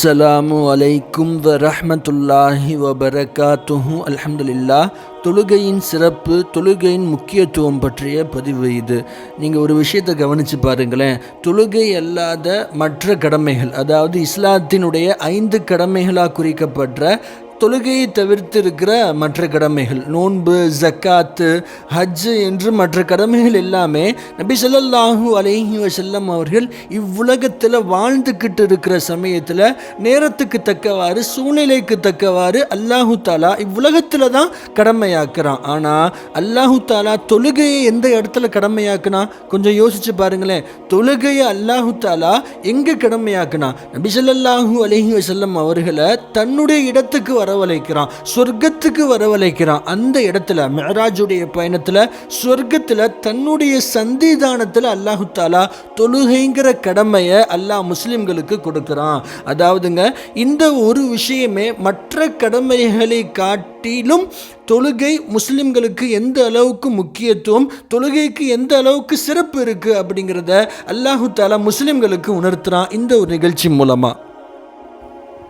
அஸ்ஸலாமு அலைக்கும் வரஹ்மத்துல்லாஹி வபரகாத்துஹு அல்ஹம்துலில்லாஹ் தொழுகையின் சிறப்பு தொழுகையின் முக்கியத்துவம் பற்றிய பதிவு இது. நீங்கள் ஒரு விஷயத்தை கவனித்து பாருங்களேன். தொழுகை அல்லாத மற்ற கடமைகள் அதாவது இஸ்லாத்தினுடைய ஐந்து கடமைகளாக குறிக்கப்பட்ட தொழுகையை தவிர்த்து இருக்கிற மற்ற கடமைகள் நோன்பு ஜக்காத்து ஹஜ்ஜு என்று மற்ற கடமைகள் எல்லாமே நபி சொல்லல்லாஹு அலேஹி வசல்லம் அவர்கள் இவ்வுலகத்தில் வாழ்ந்துக்கிட்டு இருக்கிற சமயத்தில் நேரத்துக்கு தக்கவாறு சூழ்நிலைக்கு தக்கவாறு அல்லாஹு தாலா இவ்வுலகத்தில் தான் கடமையாக்குறான். ஆனால் அல்லாஹு தாலா தொழுகையை எந்த இடத்துல கடமையாக்குனா? கொஞ்சம் யோசிச்சு பாருங்களேன். தொழுகையை அல்லாஹு தாலா எங்கே கடமையாக்குனா? நபி சொல்லல்லாஹு அலேஹி வசல்லம் அவர்களை தன்னுடைய இடத்துக்கு வர வரவழைக்கிறான். சொர்க்கத்துக்கு வரவழைக்கிறான். அந்த இடத்துல மெஹராஜுடைய பயணத்தில் சொர்க்கத்தில் தன்னுடைய சந்திதானத்தில் அல்லாஹு தாலா தொழுகைங்கிற கடமையை அல்லாஹ் முஸ்லிம்களுக்கு கொடுக்குறான். அதாவதுங்க இந்த ஒரு விஷயமே மற்ற கடமைகளை காட்டிலும் தொழுகை முஸ்லிம்களுக்கு எந்த அளவுக்கு முக்கியத்துவம் தொழுகைக்கு எந்த அளவுக்கு சிறப்பு இருக்குது அப்படிங்கிறத அல்லாஹு தாலா முஸ்லிம்களுக்கு உணர்த்துறான். இந்த ஒரு நிகழ்ச்சி மூலமாக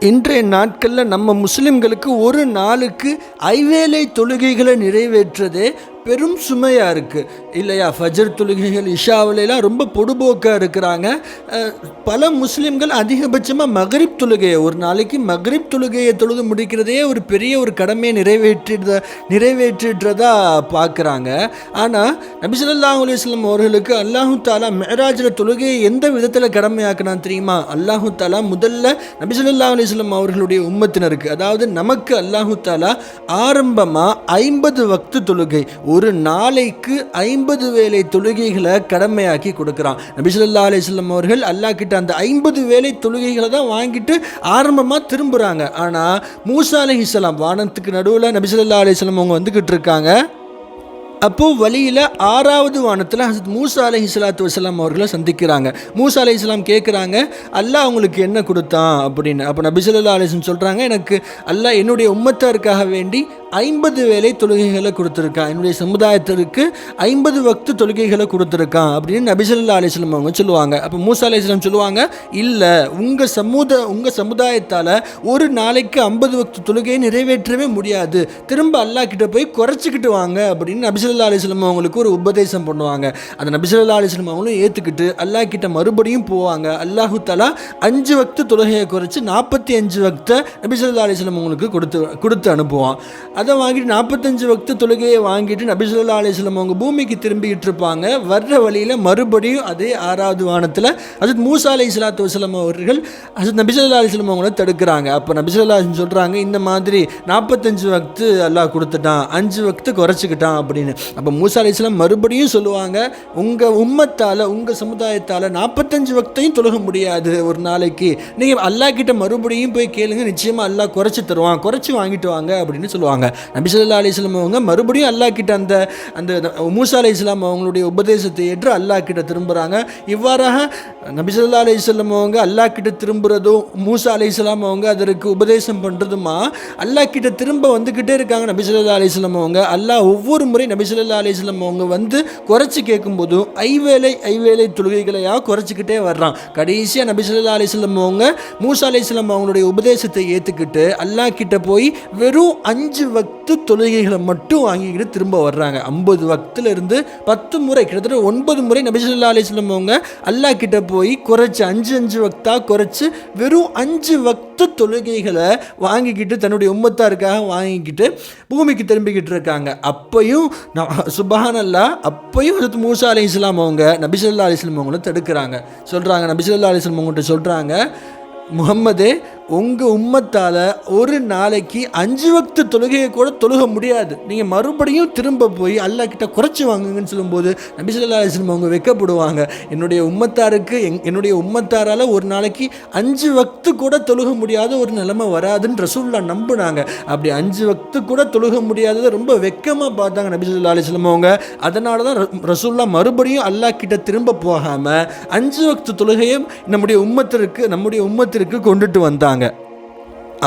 இன்றைய நாட்களில் நம்ம முஸ்லிம்களுக்கு ஒரு நாளுக்கு ஐவேளை தொழுகைகளை நிறைவேற்றுறதே பெரும் சுமையாக இருக்குது இல்லையா ஃபஜர் தொழுகைகள் இஷாவிலாம் ரொம்ப பொடுபோக்காக இருக்கிறாங்க. பல முஸ்லீம்கள் அதிகபட்சமாக மகரிப் தொழுகையை ஒரு நாளைக்கு மகரிப் தொழுகையை தொழுது முடிக்கிறதே ஒரு பெரிய ஒரு கடமையை நிறைவேற்றிட நிறைவேற்றிடுறதா பார்க்குறாங்க. ஆனால் நபிசல்லா அலுவலம் அவர்களுக்கு அல்லாஹு தாலா மெஹராஜில் தொழுகையை எந்த விதத்தில் கடமையாக்கினான் தெரியுமா? அல்லாஹு தாலா முதல்ல நபிசல்லா அலுவலம் அவர்களுடைய உம்மத்தினருக்கு அதாவது நமக்கு அல்லாஹு தாலா ஆரம்பமாக ஐம்பது வக்து தொழுகை ஒரு நாளைக்கு ஐம்பது வேலை தொழுகைகளை கடமையாக்கி கொடுக்குறான். நபிசுல்லா அலிஸ்லாம் அவர்கள் அல்லாஹ் கிட்ட அந்த ஐம்பது வேலை தொழுகைகளை தான் வாங்கிட்டு ஆரம்பமாக திரும்புகிறாங்க ஆனால் மூசா அலிஹிஸ்லாம் வானத்துக்கு நடுவில் நபிசுல்லா அலிஸ்லாம் அவங்க வந்துக்கிட்டு இருக்காங்க. அப்போது வழியில் ஆறாவது வானத்தில் ஹசத் மூசா அலஹி இஸ்லாத்து வசலாம் அவர்களை சந்திக்கிறாங்க. மூசா அலி இஸ்லாம் கேட்குறாங்க அல்லாஹ் அவங்களுக்கு என்ன கொடுத்தான்? அப்படின்னு. அப்போ நபிசல்லா அலிஸ்லம் சொல்கிறாங்க எனக்கு அல்லாஹ் என்னுடைய உம்மத்தாருக்காக வேண்டி ஐம்பது வேலை தொழுகைகளை கொடுத்துருக்கான் என்னுடைய சமுதாயத்திற்கு ஐம்பது வக்து தொழுகைகளை கொடுத்துருக்கான் அப்படின்னு நபிசல்லா அலிஸ்லம் அவங்க சொல்லுவாங்க. அப்போ மூசா அலிஸ்லாம் சொல்லுவாங்க இல்லை உங்கள் சமூத உங்கள் சமுதாயத்தால் ஒரு நாளைக்கு ஐம்பது வக்து தொழுகையை நிறைவேற்றவே முடியாது. திரும்ப அல்லாஹ் கிட்ட போய் குறைச்சிக்கிட்டு வாங்க அப்படின்னு நபிசல்லா அலிஸ்லம் அவங்களுக்கு ஒரு உபதேசம் பண்ணுவாங்க. அந்த நபிசல்லா அலிஸ்லம் அவங்களும் ஏற்றுக்கிட்டு அல்லாஹ் கிட்ட மறுபடியும் போவாங்க. அல்லாஹு தலா அஞ்சு வக்து தொழுகையை குறைச்சி நாற்பத்தி அஞ்சு வக்தை நபிசல்லா அலிஸ்லம் அவங்களுக்கு கொடுத்து கொடுத்து அனுப்புவான். அதை வாங்கிட்டு நாற்பத்தஞ்சு வக்து தொழுகையை வாங்கிட்டு நபிசுல்லா அலிஸ்லம் அவங்க பூமிக்கு திரும்பிக்கிட்டு இருப்பாங்க வர்ற வழியில் மறுபடியும் அதே ஆறாவது வானத்தில் ஹசரத் மூசா அலி இஸ்லாத்து வஸ்லம் அவர்கள் ஹசரத் நபிசுல்லா அலிஸ்லம் அவங்கள தடுக்கிறாங்க. அப்போ நபிசுல்லா சொல்கிறாங்க இந்த மாதிரி நாற்பத்தஞ்சு வக்து அல்லாஹ் கொடுத்துட்டான் அஞ்சு வக்து குறைச்சிக்கிட்டான் அப்படின்னு. அப்போ மூசா அலி இஸ்லாம் மறுபடியும் சொல்லுவாங்க உங்கள் உம்மத்தால் உங்கள் சமுதாயத்தால் நாற்பத்தஞ்சு வக்தையும் தொழுக முடியாது ஒரு நாளைக்கு. நீங்கள் அல்லாஹ் கிட்ட மறுபடியும் போய் கேளுங்க நிச்சயமாக அல்லாஹ் குறைச்சி தருவான் குறைச்சி வாங்கிட்டு வாங்க அப்படின்னு சொல்லுவாங்க. நபிசல்லா அலி இஸ்லாம் அவங்க மறுபடியும் அல்லாஹ் கிட்ட அந்த அந்த மூசா அலி இஸ்லாம் அவங்களுடைய உபதேசத்தை ஏற்று அல்லாஹ் கிட்ட திரும்புகிறாங்க இவ்வாறாக நபிசல்லா அலி இஸ்லாம் அவங்க அல்லாஹ் கிட்ட திரும்புறதும் மூசா அலி இஸ்லாம் அவங்க அதற்கு உபதேசம் பண்ணுறதுமா அல்லாஹ் கிட்ட திரும்ப வந்துக்கிட்டே இருக்காங்க நபிசல்லா அலி இஸ்லாம் அவங்க. அல்லாஹ் ஒவ்வொரு முறை நபிசல்லா அலி இஸ்லாம் அவங்க வந்து குறைச்சி கேட்கும்போதும் ஐவேளை ஐவேளை தொழுகைகளையாக குறைச்சிக்கிட்டே வர்றான்? கடைசியாக நபிசல்லா அலி இஸ்லாம் அவங்க மூசா அலி இஸ்லாம் அவங்களுடைய உபதேசத்தை ஏற்றுக்கிட்டு அல்லாஹ் கிட்ட போய் வெறும் அஞ்சு வக்து தொழுகைகளை மட்டும் வாங்கிக்கிட்டு திரும்ப வர்றாங்க. ஐம்பது வக்துல இருந்து பத்து முறை கிட்டத்தட்ட ஒன்பது முறை நபிசல்லா அலிஸ்லம் அவங்க அல்லாஹ் கிட்ட போய் குறைச்சி அஞ்சு அஞ்சு வக்தா குறைச்சி வெறும் அஞ்சு வக்து தொழுகைகளை வாங்கிக்கிட்டு தன்னுடைய உம்மத்தாருக்காக வாங்கிக்கிட்டு பூமிக்கு திரும்பிக்கிட்டு இருக்காங்க. அப்பையும் சுபஹானல்லா அப்பையும் ஹசரத் மூசா அலி இஸ்லாம் அவங்க நபிசல்லா அலிஸ்லாம் அவங்கள தடுக்கிறாங்க. சொல்கிறாங்க நபிசல்லா அலிஸ்லாம் அவங்கள்ட்ட சொல்கிறாங்க முகம்மது உங்கள் உம்மத்தால் ஒரு நாளைக்கு அஞ்சு வக்து தொழுகையை கூட தொழுக முடியாது. நீங்கள் மறுபடியும் திரும்ப போய் அல்லா கிட்ட குறைச்சி வாங்குங்கன்னு சொல்லும்போது நபிசல்லா அலிஸ்லம் அவங்க வைக்கப்படுவாங்க. என்னுடைய உம்மத்தாருக்கு எங் என்னுடைய உம்மத்தாரால் ஒரு நாளைக்கு அஞ்சு வக்து கூட தொழுக முடியாத ஒரு நிலைமை வராதுன்னு ரசூல்லா நம்புனாங்க. அப்படி அஞ்சு வக்து கூட தொழுக முடியாததை ரொம்ப வெக்கமாக பார்த்தாங்க நபிசல்லா அலிஸ்லம் அவங்க. அதனால தான் ரசூல்லா மறுபடியும் அல்லாஹ் கிட்ட திரும்ப போகாமல் அஞ்சு வக்து தொழுகையும் நம்முடைய உம்மத்திற்கு நம்முடைய உம்மத்திற்கு கொண்டுட்டு வந்தாங்க.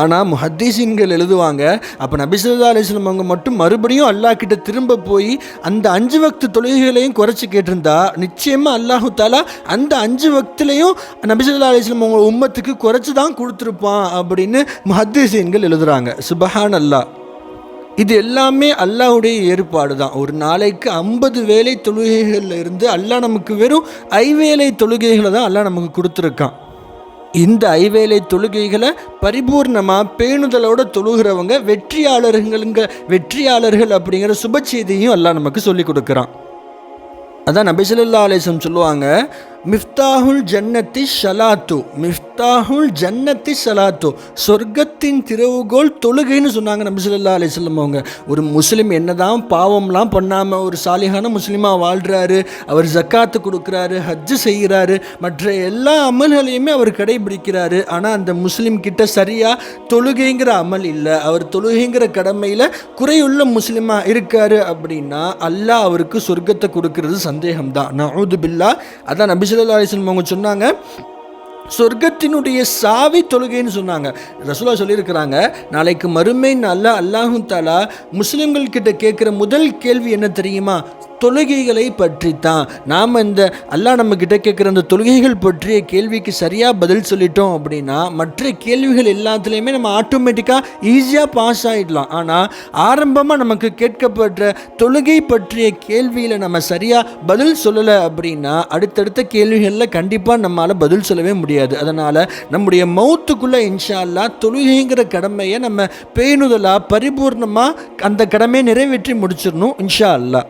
ஆனால் முஹத்தீசின்கள் எழுதுவாங்க அப்போ நபிசுல்லா அலிஸ்லம் அவங்க மட்டும் மறுபடியும் அல்லாஹ் கிட்ட திரும்ப போய் அந்த அஞ்சு வக்து தொழுகைகளையும் குறைச்சி கேட்டிருந்தா நிச்சயமாக அல்லாஹு தாலா அந்த அஞ்சு வக்துலையும் நபிசுல்லா அலிஸ்லம் அவங்க உம்மத்துக்கு குறைச்சி தான் கொடுத்துருப்பான் அப்படின்னு முஹத்தீசின்கள் எழுதுறாங்க. சுபஹான் அல்லாஹ் இது எல்லாமே அல்லாஹ்வுடைய ஏற்பாடு தான். ஒரு நாளைக்கு ஐம்பது வேலை தொழுகைகளில் இருந்து அல்லாஹ் நமக்கு வெறும் ஐவேளை தொழுகைகளை தான் அல்லாஹ் நமக்கு கொடுத்துருக்கான். இந்த ஐவேளை தொழுகைகளை பரிபூர்ணமாக பேணுதலோட தொழுகிறவங்க வெற்றியாளர்களுங்க வெற்றியாளர்கள் அப்படிங்கிற சுப செய்தியும் எல்லாம் நமக்கு சொல்லி கொடுக்குறான். அதான் நபிசல்லா அலேசம் சொல்லுவாங்க மிஃப்தாஹுல் ஜன்னத்தி ஷலாத்து மிஃப்தாஹுல் ஜன்னத்தி ஷலாத்து. சொர்க்கத்தின் திறவுகோல் தொழுகைன்னு சொன்னாங்க நபி சொல்லா அலிஸ்லம் அவங்க. ஒரு முஸ்லீம் என்னதான் பாவம்லாம் பண்ணாமல் ஒரு சாலிகான முஸ்லீமாக வாழ்கிறாரு அவர் ஜக்காத்து கொடுக்குறாரு ஹஜ்ஜு செய்கிறாரு மற்ற எல்லா அமல்களையுமே அவர் கடைபிடிக்கிறாரு. ஆனால் அந்த முஸ்லீம் கிட்ட சரியாக தொழுகைங்கிற அமல் இல்லை. அவர் தொழுகைங்கிற கடமையில் குறையுள்ள முஸ்லீமாக இருக்கார் அப்படின்னா அல்லாஹ் அவருக்கு சொர்க்கத்தை கொடுக்கறது சந்தேகம்தான். நவுது பில்லா அதான் நபி ஸல்லல்லாஹு அவங்க சொன்னாங்க சொர்க்கத்தினுடைய சாவி தொழுகைன்னு சொன்னாங்க. ரசூலா சொல்லியிருக்கிறாங்க நாளைக்கு மறுமை நல்ல அல்லாஹு தாலா முஸ்லீம்கள் கிட்ட கேட்குற முதல் கேள்வி என்ன தெரியுமா? தொழுகைகளை பற்றி தான் நாம் இந்த அல்லாஹ் நம்ம கிட்ட கேட்குற அந்த தொழுகைகள் பற்றிய கேள்விக்கு சரியாக பதில் சொல்லிட்டோம் அப்படின்னா மற்ற கேள்விகள் எல்லாத்துலேயுமே நம்ம ஆட்டோமேட்டிக்காக ஈஸியாக பாஸ் ஆகிடலாம் ஆனால் ஆரம்பமாக நமக்கு கேட்கப்படுற தொழுகை பற்றிய கேள்வியில் நம்ம சரியாக பதில் சொல்லலை அப்படின்னா அடுத்தடுத்த கேள்விகளில் கண்டிப்பாக நம்மளால் பதில் சொல்லவே முடியாது. அதனால் நம்முடைய மௌத்துக்குள்ளே இன்ஷா அல்லா தொழுகைங்கிற கடமையை நம்ம பேணுதலாக பரிபூர்ணமாக அந்த கடமையை நிறைவேற்றி முடிச்சிடணும் இன்ஷா அல்லா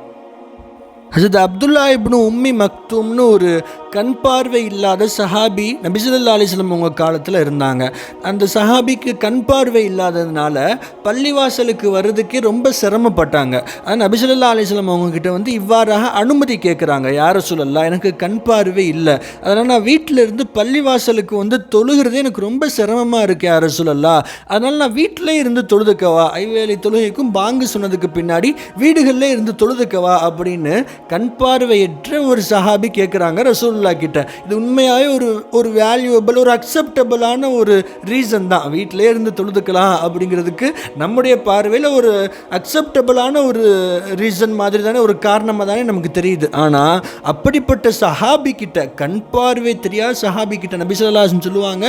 ஹசரத் அப்துல்லா இப்னு உம்மி மக்தூம்னு ஒரு கண் பார்வை இல்லாத சஹாபி நபிசுல்லா அலிஸ்லம் அவங்க காலத்தில் இருந்தாங்க. அந்த சஹாபிக்கு கண் பார்வை இல்லாததுனால பள்ளிவாசலுக்கு வர்றதுக்கே ரொம்ப சிரமப்பட்டாங்க. ஆனால் நபிசுல்லா அலிஸ்லம் அவங்கக்கிட்ட வந்து இவ்வாறாக அனுமதி கேட்குறாங்க யாரை சொல்லலாம் எனக்கு கண் பார்வை இல்லை. அதனால் நான் வீட்டில் இருந்து பள்ளிவாசலுக்கு வந்து தொழுகிறது எனக்கு ரொம்ப சிரமமாக இருக்கு யார சொல்லலாம் அதனால் நான் வீட்டிலே இருந்து தொழுதுக்கவா ஐவேலை தொழுகைக்கும் பாங்கு சொன்னதுக்கு பின்னாடி வீடுகளில் இருந்து தொழுதுக்கவா அப்படின்னு கண் பார்வையற்ற ஒரு சஹாபி கேட்குறாங்க ரசூல்லா கிட்ட இது உண்மையாகவே ஒரு ஒரு வேல்யூபிள் ஒரு அக்செப்டபுளான ஒரு ரீசன் தான். வீட்டிலே இருந்து தொழுதுக்கலாம் அப்படிங்கிறதுக்கு நம்முடைய பார்வையில் ஒரு அக்செப்டபுளான ஒரு ரீசன் மாதிரி தானே ஒரு காரணமாக தானே நமக்கு தெரியுது. ஆனால் அப்படிப்பட்ட சஹாபி கிட்ட கண் பார்வை தெரியாத சஹாபி கிட்ட நபிசல்லாசன் சொல்லுவாங்க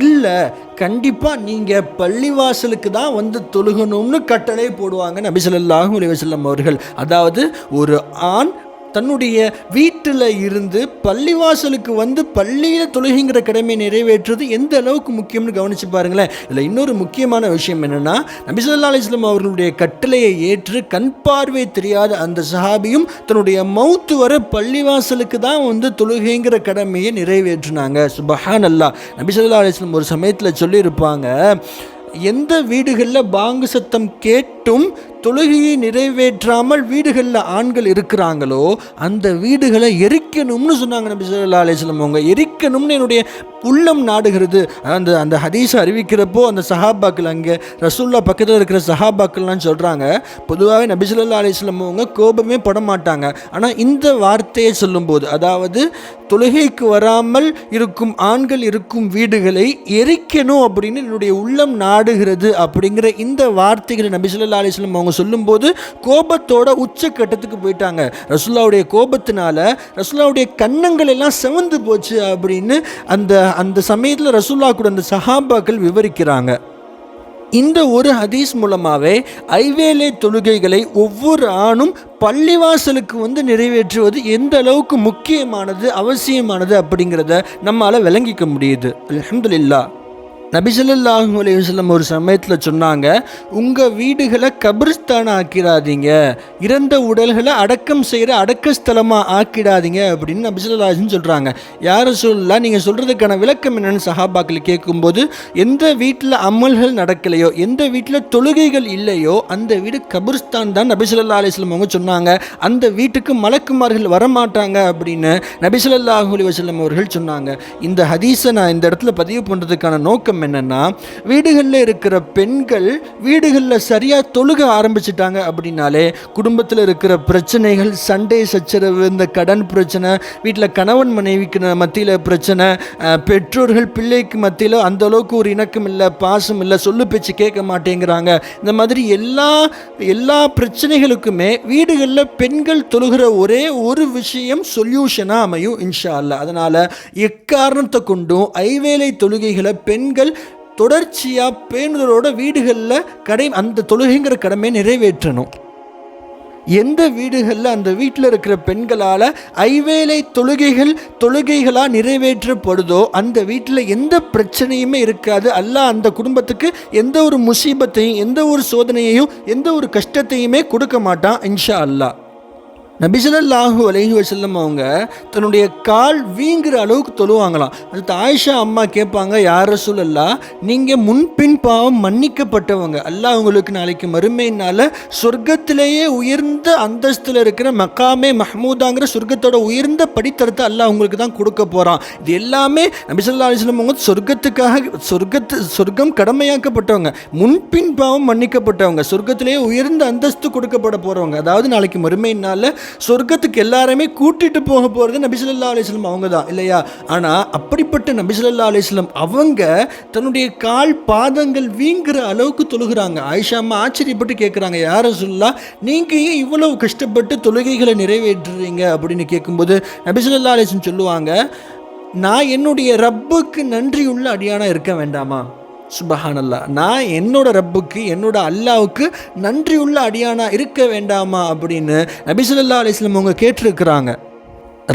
இல்லை கண்டிப்பாக நீங்கள் பள்ளிவாசலுக்கு தான் வந்து தொழுகணும்னு கட்டளை போடுவாங்க நபிசல்லாஹூ அலைவசல்லம் அவர்கள். அதாவது ஒரு ஆண் தன்னுடைய வீட்டில் இருந்து பள்ளிவாசலுக்கு வந்து பள்ளியில் தொழுகைங்கிற கடமையை நிறைவேற்றுறது எந்த அளவுக்கு முக்கியம்னு கவனித்து பாருங்களேன். இதில் இன்னொரு முக்கியமான விஷயம் என்னென்னா நபிசல்லா அலிஸ்லாம் அவர்களுடைய கட்டளையை ஏற்று கண் பார்வை தெரியாத அந்த சஹாபியும் தன்னுடைய மவுத்து வர பள்ளிவாசலுக்கு தான் வந்து தொழுகைங்கிற கடமையை நிறைவேற்றினாங்க. சுபஹான் அல்லா நபிசல்லா அலிஸ்லாம் ஒரு சமயத்தில் சொல்லியிருப்பாங்க எந்த வீடுகளில் பாங்கு சத்தம் கேட்டும் தொழுகையை நிறைவேற்றாமல் வீடுகளில் ஆண்கள் இருக்கிறாங்களோ அந்த வீடுகளை எரிக்கணும்னு சொன்னாங்க நபி சொல்லா அலிஸ்லம் அவங்க எரிக்கணும்னு என்னுடைய உள்ளம் நாடுகிறது. அந்த அந்த ஹதீஸை அறிவிக்கிறப்போ அந்த சஹாபாக்கள் அங்கே ரசூல்லா பக்கத்தில் இருக்கிற சஹாபாக்கள்லாம் சொல்கிறாங்க பொதுவாகவே நபி சொல்லா அலிஸ்லம் அவங்க கோபமே பட மாட்டாங்க. ஆனால் இந்த வார்த்தையை சொல்லும்போது அதாவது தொழுகைக்கு வராமல் இருக்கும் ஆண்கள் இருக்கும் வீடுகளை எரிக்கணும் அப்படின்னு என்னுடைய உள்ளம் நாடுகிறது அப்படிங்கிற இந்த வார்த்தைகளை நபி சொல்லா அலிஸ்லம் அவங்க சொல்லும்போது கோபத்தோட உச்சக்கட்டத்துக்கு போயிட்டாங்க. ரசுல்லாவுடைய கோபத்தினால ரசுல்லாவுடைய கன்னங்கள் எல்லாம் செவந்து போச்சு அப்படின்னு அந்த அந்த சமயத்தில் ரசுல்லா கூட அந்த சஹாபாக்கள் விவரிக்கிறாங்க. இந்த ஒரு ஹதீஸ் மூலமாகவே ஐவேலை தொழுகைகளை ஒவ்வொரு ஆணும் பள்ளிவாசலுக்கு வந்து நிறைவேற்றுவது எந்த அளவுக்கு முக்கியமானது அவசியமானது அப்படிங்கிறத நம்மளால் விளங்கிக்க முடியுது. அலமதுல்லா நபிசல்லாஹூ அலையுஸ்லம் ஒரு சமயத்தில் சொன்னாங்க உங்கள் வீடுகளை கபிரிஸ்தான ஆக்கிடாதீங்க இறந்த உடல்களை அடக்கம் செய்கிற அடக்க ஸ்தலமாக ஆக்கிடாதீங்க அப்படின்னு நபிசல்லாஹன் சொல்கிறாங்க யார் சொல்லலாம் நீங்கள் சொல்கிறதுக்கான விளக்கம் என்னென்னு சஹாபாக்கள் கேட்கும்போது எந்த வீட்டில் அமல்கள் நடக்கலையோ எந்த வீட்டில் தொழுகைகள் இல்லையோ அந்த வீடு கபிரிஸ்தான் தான் நபிசல்லா அலிஸ்லம் அவங்க சொன்னாங்க. அந்த வீட்டுக்கு மலக்குமார்கள் வரமாட்டாங்க அப்படின்னு நபிசல்லாஹூ அலி வசல்லம் அவர்கள் சொன்னாங்க. இந்த ஹதீஸை நான் இந்த இடத்துல பதிவு பண்ணுறதுக்கான நோக்கம் காரணம் என்னென்னா வீடுகளில் இருக்கிற பெண்கள் வீடுகளில் சரியாக தொழுக ஆரம்பிச்சிட்டாங்க அப்படின்னாலே குடும்பத்தில் இருக்கிற பிரச்சனைகள் சண்டை சச்சரவு இந்த கடன் பிரச்சனை வீட்டில் கணவன் மனைவிக்கு மத்தியில் பிரச்சனை பெற்றோர்கள் பிள்ளைக்கு மத்தியில் அந்த அளவுக்கு ஒரு இணக்கம் இல்லை பாசம் இல்லை சொல்லு பேச்சு கேட்க மாட்டேங்கிறாங்க. இந்த மாதிரி எல்லா எல்லா பிரச்சனைகளுக்குமே வீடுகளில் பெண்கள் தொழுகிற ஒரே ஒரு விஷயம் சொல்யூஷனாக அமையும் இன்ஷா அல்ல அதனால் எக்காரணத்தை கொண்டும் ஐவேளை தொழுகைகளை பெண்கள் தொடர்ச்சியாக பேணுதலோட வீடுகளில் கடை அந்த தொழுகைங்கிற கடமையை நிறைவேற்றணும். எந்த வீடுகளில் அந்த வீட்டில் இருக்கிற பெண்களால் ஐவேளை தொழுகைகள் தொழுகைகளாக நிறைவேற்றப்படுதோ அந்த வீட்டில் எந்த பிரச்சனையுமே இருக்காது. அல்ல அந்த குடும்பத்துக்கு எந்த ஒரு முசீபத்தையும் எந்த ஒரு சோதனையையும் எந்த ஒரு கஷ்டத்தையுமே கொடுக்க மாட்டான் இன்ஷா அல்லாஹ். நபிசல்லாஹு அலஹி வசல்லம் அவங்க தன்னுடைய கால் வீங்குற அளவுக்கு தொழுவாங்களாம். அது ஆயிஷா அம்மா கேட்பாங்க யார சொல்லல்லா நீங்கள் முன்பின் பாவம் மன்னிக்கப்பட்டவங்க. அல்லாஹ் உங்களுக்கு நாளைக்கு மறுமையினால் சொர்க்கத்திலேயே உயர்ந்த அந்தஸ்தில் இருக்கிற மக்காமே மஹமூதாங்கிற சொர்க்கத்தோட உயர்ந்த படித்தரத்தை அல்லாஹ் உங்களுக்கு தான் கொடுக்க போகிறான் இது எல்லாமே நபிசல்லா அலிஸ்லம் அவங்க சொர்க்கத்துக்காக சொர்க்கத்து சொர்க்கம் கடமையாக்கப்பட்டவங்க. முன்பின் பாவம் மன்னிக்கப்பட்டவங்க. சொர்க்கத்திலேயே உயர்ந்த அந்தஸ்து கொடுக்கப்பட போகிறவங்க அதாவது நாளைக்கு மறுமையினால் சொர்க்கத்துக்கு எல்லாருமே கூட்டிட்டு போக போகிறது நபிசுல்லா அலிஸ்லம் அவங்க தான் இல்லையா? ஆனால் அப்படிப்பட்ட நபிசுல்லா அலிஸ்லம் அவங்க தன்னுடைய கால் பாதங்கள் வீங்குற அளவுக்கு தொழுகிறாங்க. ஆயிஷா அம்மா ஆச்சரியப்பட்டு கேட்குறாங்க யார சொல்லா நீங்கள் ஏன் இவ்வளவு கஷ்டப்பட்டு தொழுகைகளை நிறைவேற்றுறீங்க? அப்படின்னு கேட்கும்போது நபிசுல்லா அலிஸ்லம் சொல்லுவாங்க நான் என்னுடைய ரப்புக்கு நன்றியுள்ள அடியானா இருக்க வேண்டாமா? சுபஹானல்லா. நான் என்னோட ரப்புக்கு என்னோட அல்லாவுக்கு நன்றியுள்ள அடியானா இருக்க வேண்டாமா அப்படின்னு நபிசுல்லா அலிஸ்லம் அவங்க கேட்டிருக்கிறாங்க.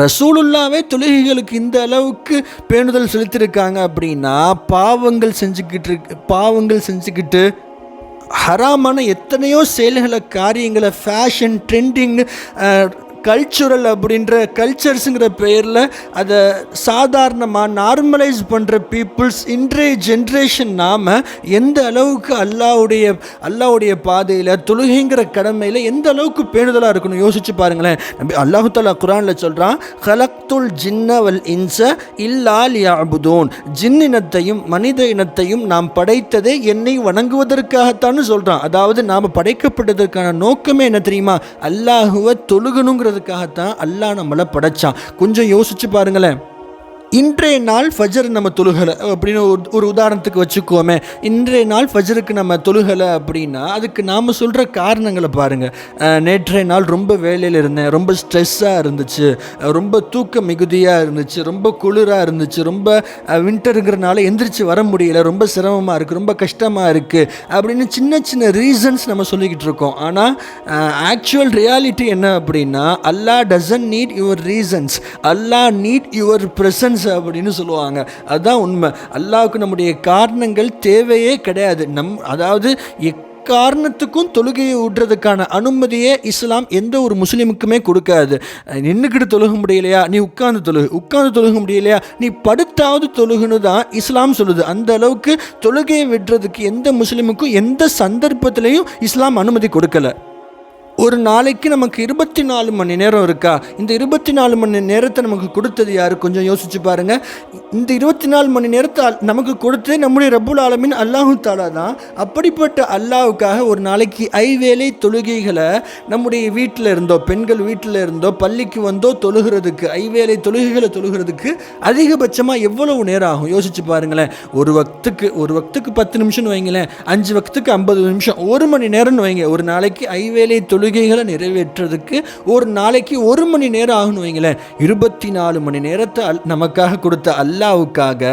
ரசூலுல்லாவே தொழுகைகளுக்கு இந்த அளவுக்கு பேணுதல் செலுத்தியிருக்காங்க அப்படின்னா பாவங்கள் செஞ்சுக்கிட்டு இருக்கு பாவங்கள் செஞ்சுக்கிட்டு ஹராமான எத்தனையோ செயல்களை காரியங்களை ஃபேஷன் ட்ரெண்டிங்னு கல்ச்சுரல் அப்படின்ற கல்ச்சர்ஸுங்கிற பெயரில் அதை சாதாரணமாக நார்மலைஸ் பண்ணுற பீப்புள்ஸ் இன்றைய ஜென்ரேஷன் நாம் எந்த அளவுக்கு அல்லாவுடைய அல்லாவுடைய பாதையில் தொழுகைங்கிற கடமையில் எந்த அளவுக்கு பேணுதலாக இருக்கணும் யோசிச்சு பாருங்களேன். நம்பி அல்லாஹு தாலா குரானில் சொல்கிறான் ஹலக்துல் ஜின்னவல் இன்ச இல்லால் யாபுதோன் ஜின் இனத்தையும் மனித இனத்தையும் நாம் படைத்ததே என்னை வணங்குவதற்காகத்தான் சொல்கிறான் அதாவது நாம் படைக்கப்பட்டதற்கான நோக்கமே என்ன தெரியுமா? அல்லாஹுவை சாப்பிட்றதுக்காகத்தான் அல்லாஹ் நம்மளை படைச்சான். கொஞ்சம் யோசிச்சு பாருங்களேன். இன்றைய நாள் ஃபஜர் நம்ம தொழுகலை. அப்படின்னு ஒரு ஒரு உதாரணத்துக்கு வச்சுக்குவோமே இன்றைய நாள் ஃபஜருக்கு நம்ம தொழுகலை அப்படின்னா அதுக்கு நாம் சொல்கிற காரணங்களை பாருங்கள் நேற்றைய நாள் ரொம்ப வேலையில் இருந்தேன். ரொம்ப ஸ்ட்ரெஸ்ஸாக இருந்துச்சு. ரொம்ப தூக்க மிகுதியாக இருந்துச்சு. ரொம்ப குளிராக இருந்துச்சு. ரொம்ப வின்டருங்கிறனால எந்திரிச்சு வர முடியல. ரொம்ப சிரமமாக இருக்குது ரொம்ப கஷ்டமாக இருக்குது அப்படின்னு சின்ன சின்ன ரீசன்ஸ் நம்ம சொல்லிக்கிட்டு இருக்கோம். ஆனால் ஆக்சுவல் ரியாலிட்டி என்ன அப்படின்னா அல்லாஹ் டசன்ட் நீட் யுவர் ரீசன்ஸ் அல்லாஹ் நீட் யுவர் ப்ரெசன்ஸ் அப்படின்னு சொல்லுவாங்க. அதுதான் உண்மை. அல்லாவுக்கு நம்முடைய காரணங்கள் தேவையே கிடையாது. நம் அதாவது எக்காரணத்துக்கும் தொழுகையை விடுறதுக்கான அனுமதியே இஸ்லாம் எந்த ஒரு முஸ்லீமுக்குமே கொடுக்காது. நின்றுக்கிட்டு தொழுக முடியலையா? நீ உட்கார்ந்து தொழுகு உட்கார்ந்து தொழுக முடியலையா? நீ படுத்தாவது தொழுகுன்னு தான் இஸ்லாம் சொல்லுது. அந்த அளவுக்கு தொழுகையை விடுறதுக்கு எந்த முஸ்லீமுக்கும் எந்த சந்தர்ப்பத்திலையும் இஸ்லாம் அனுமதி கொடுக்கல. ஒரு நாளைக்கு நமக்கு இருபத்தி நாலு மணி நேரம் இருக்கா? இந்த இருபத்தி நாலு மணி நேரத்தை நமக்கு கொடுத்தது யார்? கொஞ்சம் யோசிச்சு பாருங்க. இந்த இருபத்தி நாலு மணி நேரத்தை நமக்கு கொடுத்தது நம்முடைய ரப்புல் ஆலமின் அல்லாஹு தாலா தான். அப்படிப்பட்ட அல்லாவுக்காக ஒரு நாளைக்கு ஐவேளை தொழுகைகளை நம்முடைய வீட்டில் இருந்தோ பெண்கள் வீட்டில் இருந்தோ பள்ளிக்கு வந்தோ தொழுகிறதுக்கு ஐவேளை தொழுகைகளை தொழுகிறதுக்கு அதிகபட்சமாக எவ்வளவு நேரம் ஆகும்? யோசிச்சு பாருங்களேன். ஒரு வக்துக்கு ஒரு வக்துக்கு பத்து நிமிஷம்னு வைங்களேன். அஞ்சு வக்துக்கு ஐம்பது நிமிஷம். ஒரு மணி நேரம்னு வைங்க. ஒரு நாளைக்கு ஐவேளை தொழுகைகளை நிறைவேற்றுறதுக்கு ஒரு நாளைக்கு ஒரு மணி நேரம் ஆகணும் வைங்களேன். இருபத்தி நாலு மணி நேரத்தை அல் நமக்காக கொடுத்த அல்லாவுக்காக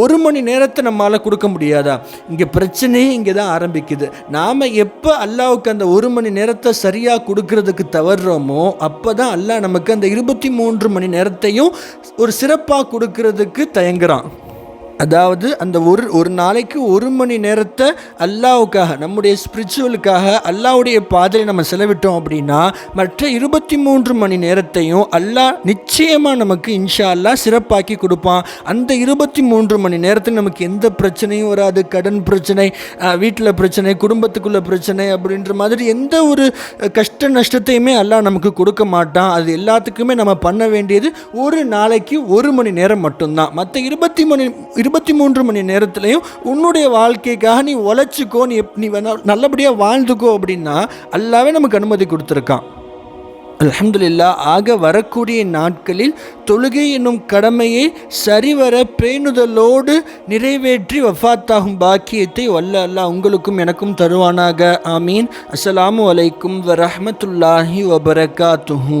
ஒரு மணி நேரத்தை நம்மளால் கொடுக்க முடியாதா? இங்கே பிரச்சனையே இங்கே தான் ஆரம்பிக்குது. நாம் எப்போ அல்லாவுக்கு அந்த ஒரு மணி நேரத்தை சரியாக கொடுக்கறதுக்கு தவறுறோமோ அப்போ தான் அல்லாஹ் நமக்கு அந்த இருபத்தி மூன்று மணி நேரத்தையும் ஒரு சிறப்பாக கொடுக்கறதுக்கு தயங்குறான். அதாவது அந்த ஒரு ஒரு நாளைக்கு ஒரு மணி நேரத்தை அல்லாவுக்காக நம்முடைய ஸ்பிரிச்சுவலுக்காக அல்லாவுடைய பாதையில் நம்ம செலவிட்டோம் அப்படின்னா மற்ற இருபத்தி மூன்று மணி நேரத்தையும் அல்லாஹ் நிச்சயமாக நமக்கு இன்ஷா அல்லாஹ் சிறப்பாக்கி கொடுப்பான். அந்த இருபத்தி மூன்று மணி நேரத்தில் நமக்கு எந்த பிரச்சனையும் வராது. கடன் பிரச்சனை வீட்டில் பிரச்சனை குடும்பத்துக்குள்ள பிரச்சனை அப்படின்ற மாதிரி எந்த ஒரு கஷ்ட நஷ்டத்தையுமே அல்லாஹ் நமக்கு கொடுக்க மாட்டான். அது எல்லாத்துக்குமே நம்ம பண்ண வேண்டியது ஒரு நாளைக்கு ஒரு மணி நேரம் மட்டும்தான். மற்ற இருபத்தி மணி இருபத்தி மூன்று மணி நேரத்துலையும் உன்னுடைய வாழ்க்கைக்காக நீ உழைச்சிக்கோ நீ எப்- நீ நல்லபடியாக வாழ்ந்துக்கோ அப்படின்னா அல்லாவே நமக்கு அனுமதி கொடுத்துருக்கான். அலமதுல்லா ஆக வரக்கூடிய நாட்களில் தொழுகை என்னும் கடமையை சரிவர பேணுதலோடு நிறைவேற்றி வஃபாத்தாகும் பாக்கியத்தை வல்ல அல்லாஹ் உங்களுக்கும் எனக்கும் தருவானாக. ஆமீன். அஸ்ஸலாமு அலைக்கும் வரமத்துல்லாஹி வபரகாத்துஹூ.